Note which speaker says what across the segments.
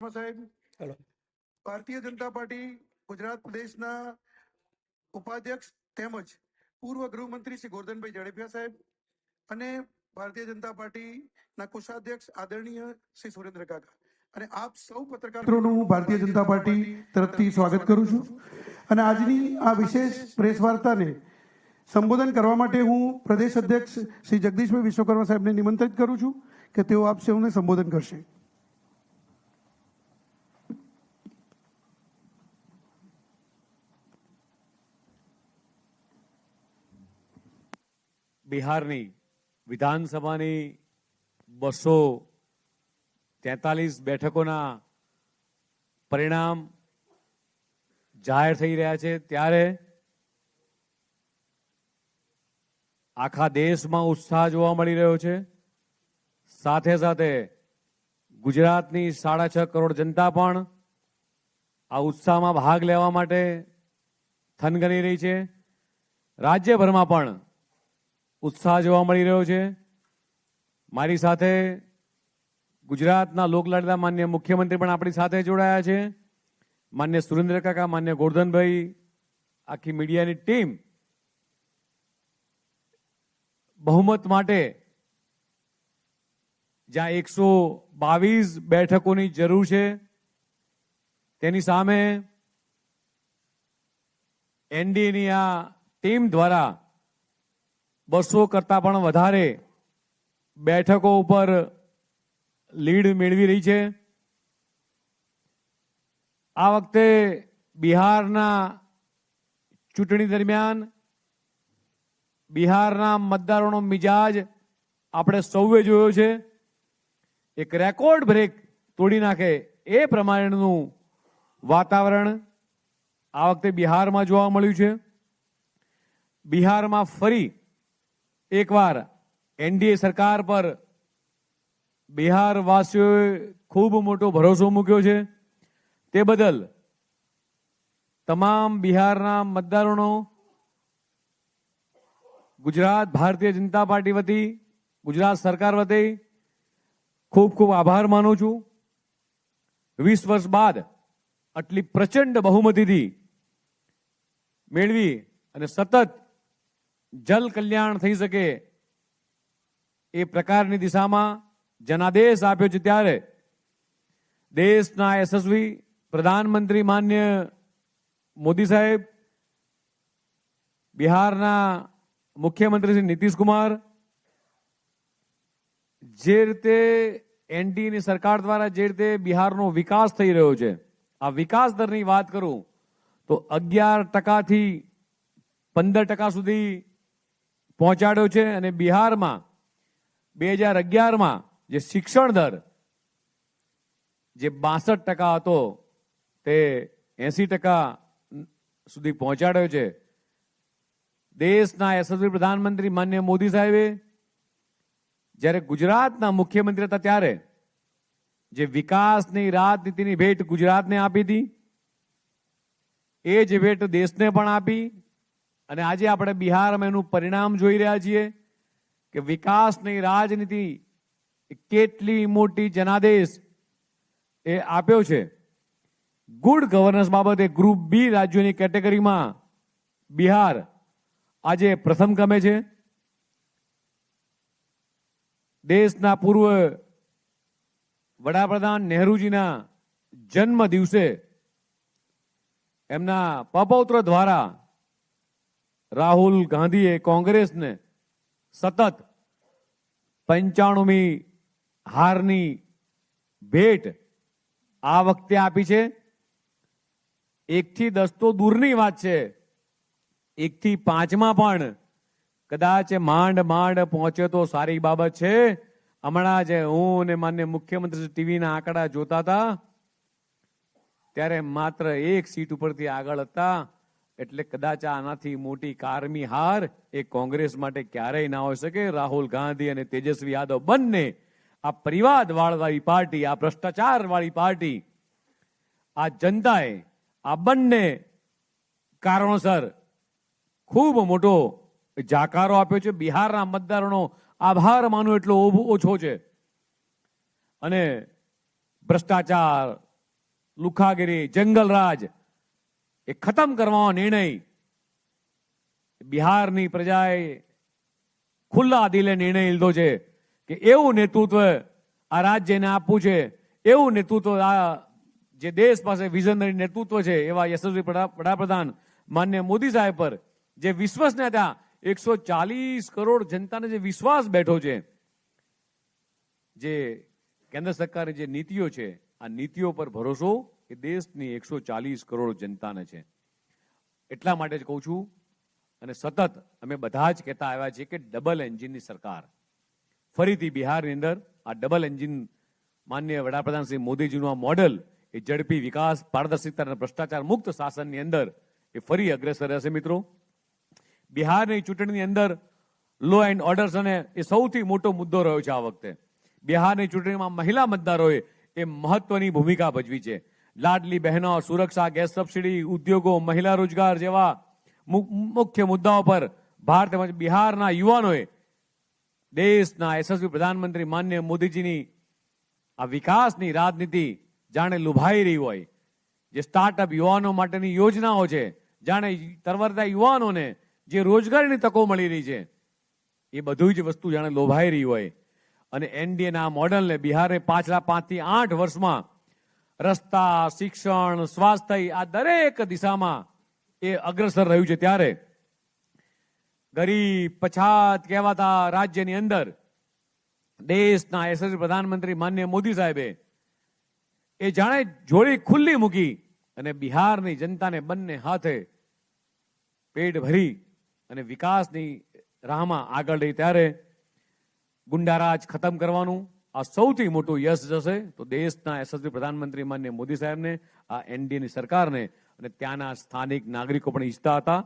Speaker 1: સાહેબ.
Speaker 2: Hello.
Speaker 1: Bharatiya Janata party Gujarat પ્રદેશના ઉપાધ્યક્ષ તેમજ પૂર્વ ગૃહમંત્રી શ્રી ગોરધનભાઈ ઝડપિયા સાહેબ અને ભારતીય જનતા પાર્ટીના કોષાધ્યક્ષ આદરણીય શ્રી સુરેન્દ્ર કાકા. અને આપ સૌ પત્રકારોનું હું ભારતીય જનતા પાર્ટી તરફથી સ્વાગત કરું છું. અને આજની આ વિશેષ પ્રેસ વાર્તાને સંબોધન કરવા માટે હું પ્રદેશ અધ્યક્ષ શ્રી જગદીશભાઈ વિશ્વકર્મા સાહેબને નિમંત્રિત કરું છું કે તેઓ આપ સૌને સંબોધન કરશે.
Speaker 3: બિહારની વિધાનસભાની બસો તેતાલીસ બેઠકોના પરિણામ જાહેર થઈ રહ્યા છે. ત્યારે આખા દેશમાં ઉત્સાહ જોવા મળી રહ્યો છે. સાથે સાથે ગુજરાતની સાડા છ કરોડ જનતા પણ આ ઉત્સાહમાં ભાગ લેવા માટે થનગની રહી છે. રાજ્યભરમાં પણ ઉત્સાહ જોવા મળી રહ્યો છે. મારી સાથે ગુજરાતના લોકલાડલા માન્ય મુખ્યમંત્રી પણ આપણી સાથે જોડાયા છે. માન્ય સુરેન્દ્ર કાકા, માન્ય ગોરધનભાઈ, આખી મીડિયાની ટીમ બહુમત માટે જ્યાં એકસો બાવીસ બેઠકોની જરૂર છે, તેની સામે એનડીએની આ ટીમ દ્વારા બસો કરતાં પણ વધારે બેઠકો ઉપર લીડ મેળવી રહી છે. આ વખતે બિહારના ચૂંટણી દરમિયાન બિહારના મતદારોનો મિજાજ આપણે સૌએ જોયો છે. એક રેકોર્ડ બ્રેક તોડી નાખે એ પ્રમાણેનું વાતાવરણ આ વખતે બિહારમાં જોવા મળ્યું છે. બિહારમાં ફરી એકવાર એનડીએ સરકાર પર બિહાર વાસીઓએ ખૂબ મોટો ભરોસો મૂક્યો છે. તે બદલ તમામ બિહારના મતદારોનો ગુજરાત ભારતીય જનતા પાર્ટી વતી, ગુજરાત સરકાર વતી ખૂબ ખૂબ આભાર માનું છું. વીસ વર્ષ બાદ આટલી પ્રચંડ બહુમતીથી મેળવી અને સતત જલ કલ્યાણ થઈ શકે એ પ્રકારની દિશામાં જનાદેશ આપ્યો છે ત્યારે દેશના યશસ્વી પ્રધાનમંત્રી માન્ય મોદી સાહેબ, બિહારના મુખ્યમંત્રી શ્રી નીતિશ કુમાર જે રીતે એનડીએની સરકાર દ્વારા જે રીતે બિહારનો વિકાસ થઈ રહ્યો છે, આ વિકાસ દરની વાત કરું તો અગિયાર ટકાથી પંદર ટકા સુધી પહોંચાડ્યો છે અને બિહારમાં બે હજાર અગિયારમાં જે શિક્ષણ દર જે બાસઠ ટકા હતો તે એસી ટકા સુધી પહોંચાડ્યો છે. દેશના યશસ્વી પ્રધાનમંત્રી માન્ય મોદી સાહેબે જ્યારે ગુજરાતના મુખ્યમંત્રી હતા ત્યારે જે વિકાસની રાજનીતિની ભેટ ગુજરાતને આપી હતી, એ જ ભેટ દેશને પણ આપી અને આજે આપણે બિહારમાં એનું પરિણામ જોઈ રહ્યા છીએ કે વિકાસની રાજનીતિ કેટલી મોટી જનાદેશ એ આપ્યો છે. ગુડ ગવર્નન્સ બાબતે ગ્રુપ બી રાજ્યોની કેટેગરીમાં બિહાર આજે પ્રથમ ક્રમે છે. દેશના પૂર્વ વડાપ્રધાન નહેરુજીના જન્મ દિવસે એમના પપૌત્ર દ્વારા રાહુલ ગાંધીએ કોંગ્રેસને સતત પંચાણુમી હારની ભેટ આ વખતે આપી છે. એકથી દસ તો દૂરની વાત છે. એકથી પાંચમાં પણ કદાચ માંડ માંડ પહોંચે તો સારી બાબત છે. હમણાં જે હું અને માન્ય મુખ્યમંત્રી ટીવીના આંકડા જોતા હતા. ત્યારે માત્ર એક સીટ ઉપરથી આગળ હતા. એટલે કદાચ આનાથી મોટી કારમી હાર એ કોંગ્રેસ માટે ક્યારેય ના હોઈ શકે. રાહુલ ગાંધી અને તેજસ્વી યાદવ બંને આ પરિવાદ વાળી પાર્ટી, આ ભ્રષ્ટાચાર વાળી પાર્ટી, આ જનતાએ આ બંને કારણોસર ખૂબ મોટો જાકારો આપ્યો છે. બિહારના મતદારોનો આભાર માનો એટલો ઓછો છે. અને ભ્રષ્ટાચાર, લુખાગીરી, જંગલરાજ એ ખતમ કરવાનો નિર્ણય બિહારની પ્રજાએ ખુલ્લા દિલે નિર્ણય લીધો છે કે એવું નેતૃત્વ આ રાજ્યને આપવું છે, એવું નેતૃત્વ આ જે દેશ પાસે વિઝનરી નેતૃત્વ છે એવા યશસ્વી વડાપ્રધાન માન્ય મોદી સાહેબ પર, જે વિશ્વસને હતા એકસો ચાલીસ કરોડ જનતાને જે વિશ્વાસ બેઠો છે, જે કેન્દ્ર સરકારની જે નીતિઓ છે, આ નીતિઓ પર ભરોસો એ દેશની એકસો ચાલીસ કરોડ જનતાને છે. એટલા માટે જ કહું છું, અને સતત અમે બધા જ કહેતા આવ્યા છીએ કે ડબલ એન્જિનની સરકાર. ફરીથી બિહારની અંદર આ ડબલ એન્જિન માન્ય વડાપ્રધાન શ્રી મોદીજીનું આ મોડલ એ ઝડપી વિકાસ પારદર્શિતા અને ભ્રષ્ટાચાર મુક્ત શાસનની અંદર એ ફરી અગ્રેસર રહેશે મિત્રો. બિહારની ચૂંટણીની અંદર લો એન્ડ ઓર્ડર્સ અને એ સૌથી મોટો મુદ્દો રહ્યો છે આ વખતે. બિહારની ચૂંટણીમાં મહિલા મતદારોએ એ મહત્વની ભૂમિકા ભજવી છે. લાડલી બહેનો, સુરક્ષા, ગેસ સબસિડી, ઉદ્યોગો, મહિલા રોજગાર જેવા મુખ્ય મુદ્દાઓ પર ભારત તેમજ બિહારના યુવાનોએ દેશના યશસ્વી પ્રધાનમંત્રી માન્ય મોદીજીની આ વિકાસની રાજનીતિ જાણે લુભાઈ રહી હોય. જે સ્ટાર્ટઅપ યુવાનો માટેની યોજનાઓ છે, જાણે તરવરતા યુવાનોને જે રોજગારીની તકો મળી રહી છે, એ બધું જ વસ્તુ જાણે લોભાઈ રહી હોય. અને એનડીએના આ મોડલને બિહારે પાછલા પાંચથી આઠ વર્ષમાં રસ્તા, શિક્ષણ, સ્વાસ્થ્ય આ દરેક દિશામાં એ અગ્રસર રહ્યું છે ત્યારે. ગરીબ, પછાત કહેવાતા રાજ્યની અંદર દેશના યશસ્વી પ્રધાનમંત્રી માન્ય મોદી સાહેબે એ જાણે જોડી ખુલ્લી મૂકી અને બિહારની જનતાને બંને હાથે પેટ ભરી અને વિકાસની રાહમાં આગળ રહી. ત્યારે ગુંડારાજ ખતમ કરવાનું આ સૌથી મોટું યશ જશે તો દેશના યશસ્વી પ્રધાનમંત્રી માન્ય મોદી સાહેબને, આ એનડીએની સરકારને અને ત્યાંના સ્થાનિક નાગરિકો પણ ઈચ્છતા હતા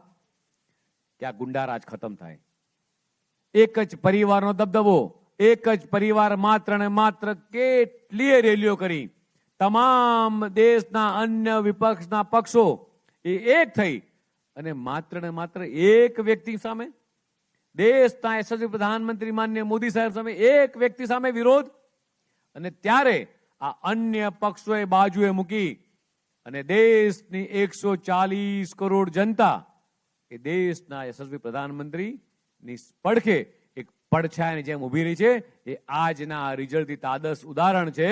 Speaker 3: કે આ ગુંડારાજ ખતમ થાય. એક જ પરિવારનો દબદબો, એક જ પરિવાર માત્ર ને માત્ર કેટલીય રેલીઓ કરી. તમામ દેશના અન્ય વિપક્ષના પક્ષો એ એક થઈ અને માત્ર ને માત્ર એક વ્યક્તિ સામે દેશના યશસ્વી પ્રધાનમંત્રી માન્ય મોદી સાહેબ સામે એક વ્યક્તિ સામે વિરોધ અને ત્યારે આ અન્ય પક્ષોએ બાજુએ મૂકી અને દેશની એકસો ચાલીસ કરોડ જનતા એ દેશના યશસ્વી પ્રધાનમંત્રીની પડખે એક પડછાયાની જેમ ઊભી રહી છે. એ આજના રિઝલ્ટથી તાદસ ઉદાહરણ છે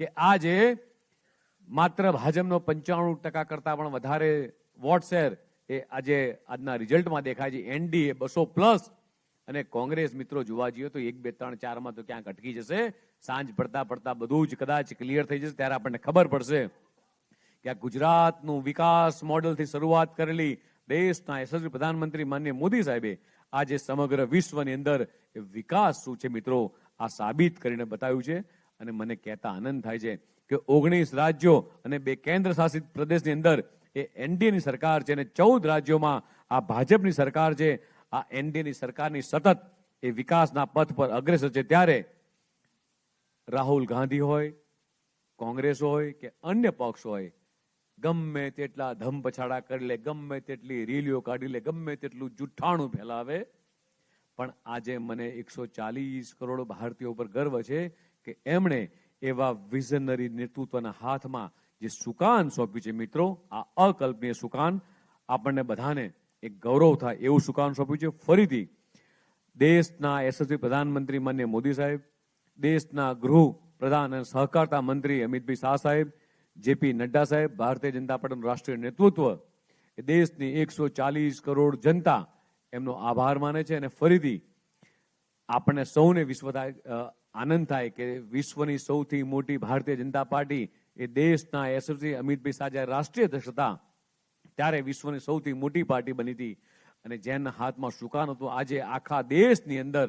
Speaker 3: કે આજે માત્ર ભાજપનો પંચાણું ટકા કરતા પણ વધારે વોટ શેર એ આજે આજના રિઝલ્ટમાં દેખાય છે. એનડીએ બસો પ્લસ અને કોંગ્રેસ મિત્રો જોવા જઈએ તો એક, બે, ત્રણ, ચારમાં તો ક્યાંક અટકી જશે. સાંજ પડતા પડતા બધું જ કદાચ ક્લિયર થઈ જશે ત્યારે આપણને ખબર પડશે કે આ ગુજરાતનું વિકાસ મોડલથી શરૂઆત કરેલી દેશના યશસ્વી પ્રધાનમંત્રી માન્ય મોદી સાહેબે આજે સમગ્ર વિશ્વની અંદર વિકાસ શું છે મિત્રો આ સાબિત કરીને બતાવ્યું છે અને મને કહેતા આનંદ થાય છે કે ઓગણીસ રાજ્યો અને બે કેન્દ્ર શાસિત પ્રદેશની અંદર એ એનડીએની સરકાર છે અને ચૌદ રાજ્યોમાં આ ભાજપની સરકાર છે. આ એનડીએની સરકારની સતત એ વિકાસના પથ પર અગ્રેસર છે. ત્યારે રાહુલ ગાંધી હોય, કોંગ્રેસ હોય કે અન્ય પક્ષ હોય, ગમે તેટલા ધમ પછાડા કરી લે, ગમે તેટલી રેલીઓ કાઢી લે, ગમે તેટલું જુઠ્ઠાણું ફેલાવે. પણ આજે મને એકસો ચાલીસ કરોડ ભારતીયો પર ગર્વ છે કે એમણે એવા વિઝનરી નેતૃત્વના હાથમાં જે સુકાન સોંપ્યું છે. મિત્રો, આ અકલ્પનીય સુકાન આપણને બધાને એક ગૌરવ થાય એવું સુકાન સોંપ્યું છે? ફરીથી દેશના યશસ્વી પ્રધાનમંત્રી માન્ય મોદી સાહેબ, દેશના ગૃહ પ્રધાન અને સહકારતા મંત્રી અમિતભાઈ શાહ સાહેબ, જેપી નડ્ડા સાહેબ, ભારતીય જનતા પાર્ટીનું રાષ્ટ્રીય નેતૃત્વ એ દેશની એકસો ચાલીસ કરોડ જનતા એમનો આભાર માને છે અને ફરીથી આપણને સૌને વિશ્વ આનંદ થાય કે વિશ્વની સૌથી મોટી ભારતીય જનતા પાર્ટી એ દેશના યશસ્વી અમિતભાઈ શાહ રાષ્ટ્રીય અધ્યક્ષ હતા ત્યારે વિશ્વની સૌથી મોટી પાર્ટી બની હતી. અને જેના હાથમાં સુકાન હતું, આજે આખા દેશની અંદર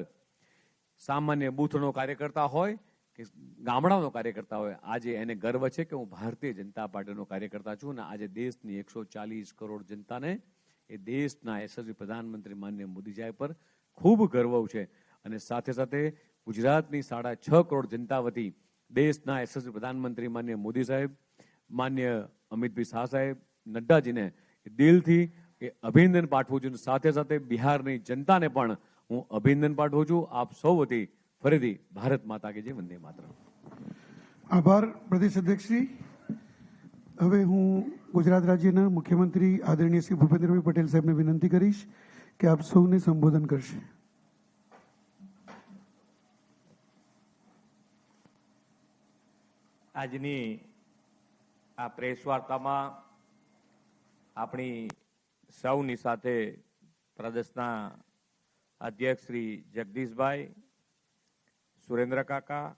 Speaker 3: સામાન્ય બૂથનો કાર્યકર્તા હોય કે ગામડાનો કાર્યકર્તા હોય, આજે એને ગર્વ છે કે હું ભારતીય જનતા પાર્ટીનો કાર્યકર્તા છું અને આજે દેશની એકસો ચાલીસ કરોડ જનતાને એ દેશના યશસ્વી પ્રધાનમંત્રી માન્ય મોદી સાહેબ પર ખૂબ ગર્વ છે. અને સાથે સાથે ગુજરાતની સાડા છ કરોડ જનતા વતી દેશના યશસ્વી પ્રધાનમંત્રી માન્ય મોદી સાહેબ માન્ય અમિતભાઈ શાહ સાહેબ નડ્ડાજીને દિલથી એ અભિનંદન પાઠવું છું. સાથે સાથે બિહારની જનતાને પણ હું અભિનંદન પાઠવું છું. આપ સૌ વતી ફરીથી ભારત માતા કે જે વંદે માત્ર
Speaker 1: આભાર પ્રદેશ અધ્યક્ષશ્રી હવે હું ગુજરાત રાજ્યના મુખ્યમંત્રી આદરણીય શ્રી ભૂપેન્દ્રભાઈ પટેલ સાહેબને વિનંતી કરીશ કે આપ સૌને સંબોધન કરશે.
Speaker 2: આજની આ પ્રેસ વાર્તામાં આપણી સૌની સાથે પ્રદેશના અધ્યક્ષ શ્રી જગદીશભાઈ, સુરેન્દ્ર કાકા,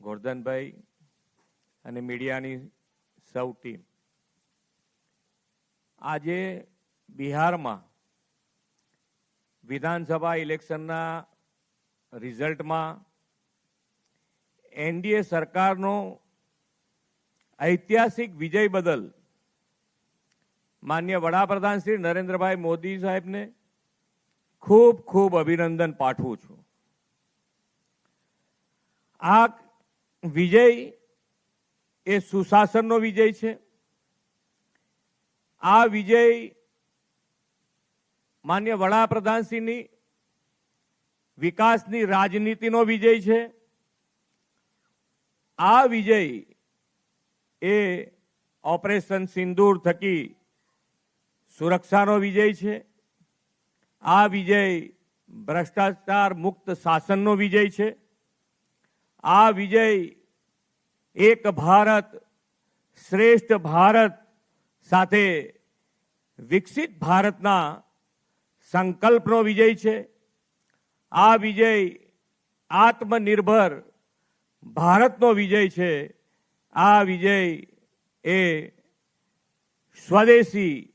Speaker 2: ગોરધનભાઈ અને મીડિયાની સૌ ટીમ. આજે બિહારમાં વિધાનસભા ઇલેક્શનના રિઝલ્ટમાં એનડીએ સરકારનો ઐતિહાસિક વિજય બદલ માન્ય વડાપ્રધાન શ્રી નરેન્દ્રભાઈ મોદી સાહેબને ખૂબ ખૂબ અભિનંદન પાઠવું છું. આ વિજય એ સુશાસનનો વિજય છે. આ વિજય માન્ય વડાપ્રધાનશ્રીની વિકાસની રાજનીતિનો વિજય છે. આ વિજય એ ઓપરેશન સિંદૂર થકી સુરક્ષાનો વિજય છે. આ વિજય ભ્રષ્ટાચાર મુક્ત શાસનનો વિજય છે. આ વિજય એક ભારત શ્રેષ્ઠ ભારત સાથે વિકસિત ભારતના સંકલ્પનો વિજય છે. આ વિજય આત્મનિર્ભર ભારતનો વિજય છે. આ વિજય એ સ્વદેશી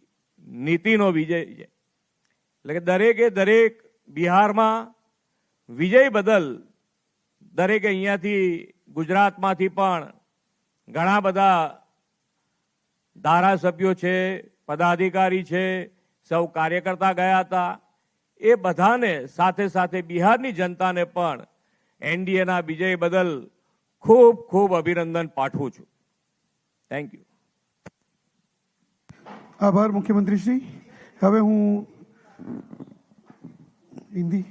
Speaker 2: નીતિનો વિજય છે. એટલે કે દરેકે દરેક બિહારમાં વિજય બદલ દરેકે અહીંયાથી ગુજરાતમાંથી પણ ઘણા બધા ધારાસભ્યો છે, પદાધિકારી છે, સૌ કાર્યકર્તા ગયા હતા. એ બધાને સાથે સાથે બિહારની જનતાને પણ એનડીએના વિજય બદલ ખૂબ ખૂબ અભિનંદન પાઠવું છું. થેન્ક યુ
Speaker 1: આભાર મુખ્યમંત્રી શ્રી હવે હું હિન્દી.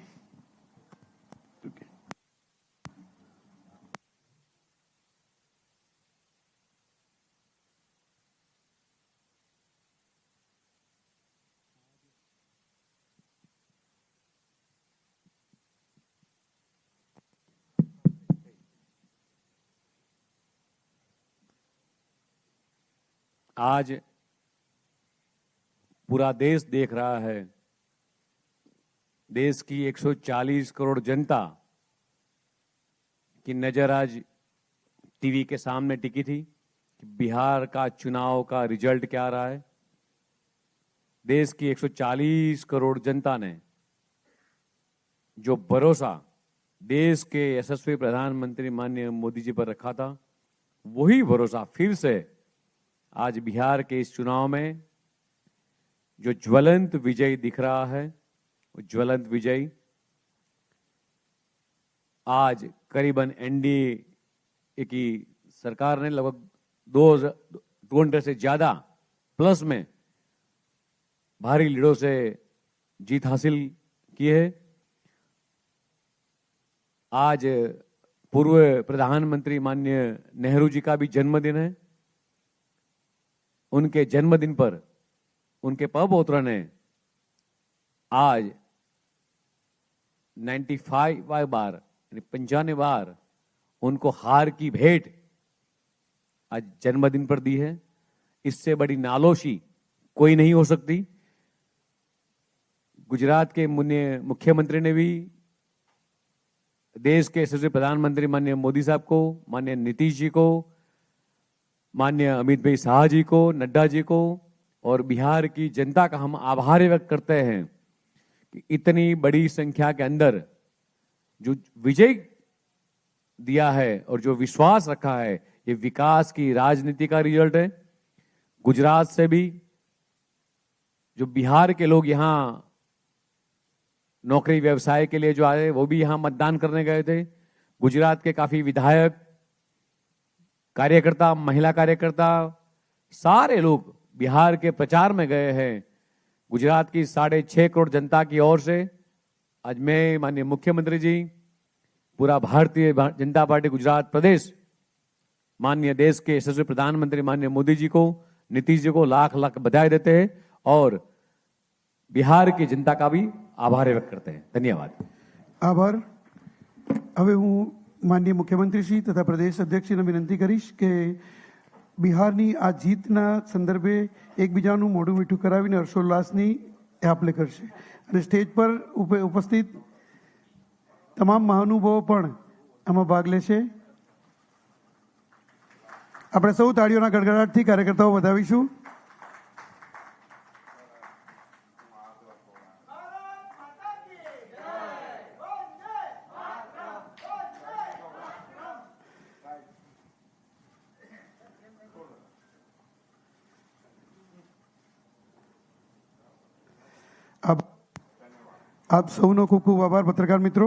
Speaker 3: आज पूरा देश देख रहा है। देश की 140 करोड़ जनता की नज़र आज टीवी के सामने टिकी थी कि बिहार का चुनाव का रिज़ल्ट क्या रहा है। देश की 140 करोड़ जनता ने जो भरोसा देश के यशस्वी प्रधानमंत्री माननीय मोदी जी पर रखा था, वही भरोसा फिर से आज बिहार के इस चुनाव में जो ज्वलंत विजय दिख रहा है, वो ज्वलंत विजय आज करीबन एनडीए की सरकार ने लगभग दो दो घंटे से ज़्यादा प्लस में भारी लीडों से जीत हासिल की है। आज पूर्व प्रधानमंत्री माननीय नेहरू जी का भी जन्मदिन है। उनके जन्मदिन पर उनके पौत्र ने आज 95 बार, यानी पंचानवे बार, उनको हार की भेंट आज जन्मदिन पर दी है। इससे बड़ी नालोशी कोई नहीं हो सकती। गुजरात के मुख्यमंत्री ने भी, देश के यशस्वी प्रधानमंत्री माननीय मोदी साहब को, माननीय नीतीश जी को, माननीय अमित भाई शाह जी को, नड्डा जी को और बिहार की जनता का हम आभार व्यक्त करते हैं कि इतनी बड़ी संख्या के अंदर जो विजय दिया है और जो विश्वास रखा है, ये विकास की राजनीति का रिज़ल्ट है। गुजरात से भी जो बिहार के लोग यहाँ नौकरी व्यवसाय के लिए जो आए, वो भी यहाँ मतदान करने गए थे। गुजरात के काफ़ी विधायक, कार्यकर्ता, महिला कार्यकर्ता, सारे लोग बिहार के प्रचार में गए हैं गुजरात की साढ़े छह करोड़ जनता की ओर से आज मैं माननीय मुख्यमंत्री जी पूरा भारतीय भा- जनता पार्टी गुजरात प्रदेश माननीय देश के यशस्वी प्रधानमंत्री माननीय मोदी जी को नीतीश जी को लाख लाख बधाई देते हैं और बिहार की जनता का भी आभार व्यक्त करते हैं धन्यवाद
Speaker 1: આભાર હવે હું માનનીય મુખ્યમંત્રીશ્રી તથા પ્રદેશ અધ્યક્ષશ્રીને વિનંતી કરીશ કે બિહારની આ જીતના સંદર્ભે એકબીજાનું મોઢું મીઠું કરાવીને હર્ષોલ્લાસની આપલે કરશે. અને સ્ટેજ પર ઉપ- ઉપસ્થિત તમામ મહાનુભાવો પણ આમાં ભાગ લેશે. આપણે સૌ તાળીઓના ગડગડાટથી કાર્યકર્તાઓ વધાવીશું. આપ સૌનો ખૂબ ખૂબ આભાર પત્રકાર મિત્રો.